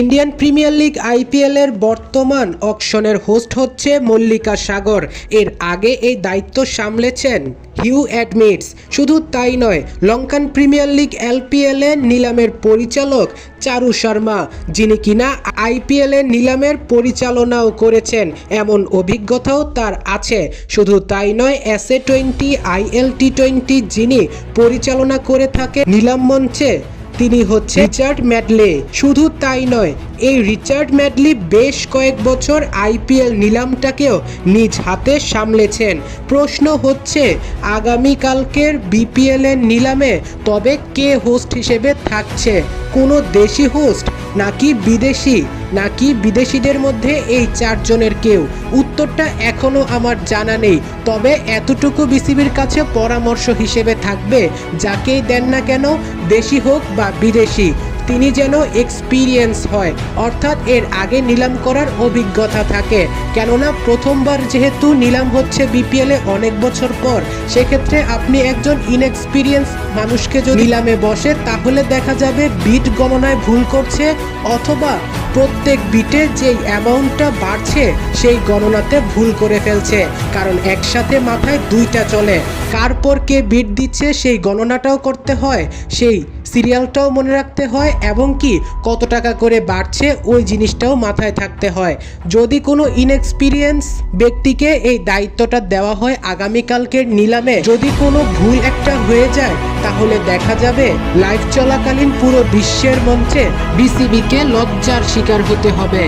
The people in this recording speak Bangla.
ইন্ডিয়ান প্রিমিয়ার লিগ আইপিএল এর বর্তমান অকশনের হোস্ট হচ্ছে মল্লিকা সাগর। এর আগে এই দায়িত্ব সামলেছেন হিউ অ্যাডমিটস। শুধু তাই নয়, লঙ্কান প্রিমিয়ার লিগ এলপিএল নিলামের পরিচালক চারু শর্মা, যিনি কিনা আইপিএল নিলামের পরিচালনাও করেছেন, এমন অভিজ্ঞতাও তার আছে। শুধু তাই নয় S A twenty, IL T twenty যিনি পরিচালনা করে থাকে নিলাম মঞ্চে তিনি হচ্ছে রিচার্ড ম্যাডলে। শুধু তাই নয় এই রিচার্ড ম্যাডলি বেশ কয়েক বছর আইপিএল নিলামটাকেও নিজ হাতে সামলেছেন। প্রশ্ন হচ্ছে, আগামীকালকের বিপিএল এর নিলামে তবে কে হোস্ট হিসেবে থাকছে? কোনো দেশি হোস্ট? নাকি বিদেশি? নাকি বিদেশিদের মধ্যে এই চারজনের কেউ? উত্তরটা এখনও আমার জানা নেই। তবে এতটুকু বিসিবির কাছে পরামর্শ হিসেবে থাকবে, যাকেই দেন না কেন, দেশি হোক বা বিদেশি। তিনি যেন এক্সপিরিয়েন্স হয়, অর্থাৎ এর আগে নিলাম করার অভিজ্ঞতা থাকে। কেননা প্রথমবার যেহেতু নিলাম হচ্ছে বিপিএলে অনেক বছর পর, সেক্ষেত্রে আপনি একজন ইনএক্সপিরিয়েন্স মানুষকে যদি নিলামে বসে, তাহলে দেখা যাবে বিট গণনায় ভুল করছে অথবা প্রত্যেক বিটে যেই অ্যামাউন্টটা বাড়ছে, সেই গণনাতে ভুল করে ফেলছে, কারণ একসাথে মাথায় দুইটা চলে। কার পর কে বিট দিচ্ছে, সেই গণনাটাও করতে হয়, সেই সিরিয়ালটাও মনে রাখতে হয়, এবং কি কত টাকা করে বাড়ছে, ওই জিনিসটাও মাথায় থাকতে হয়। যদি কোনো ইনএক্সপিরিয়েন্স ব্যক্তিকে এই দায়িত্বটা দেওয়া হয়, আগামীকালকের নিলামে যদি কোনো ভুল একটা হয়ে যায় তাহলে দেখা যাবে লাইভ চলাকালীন পুরো বিশ্বের মঞ্চে বিসিবিকে লজ্জার শিকার হতে হবে।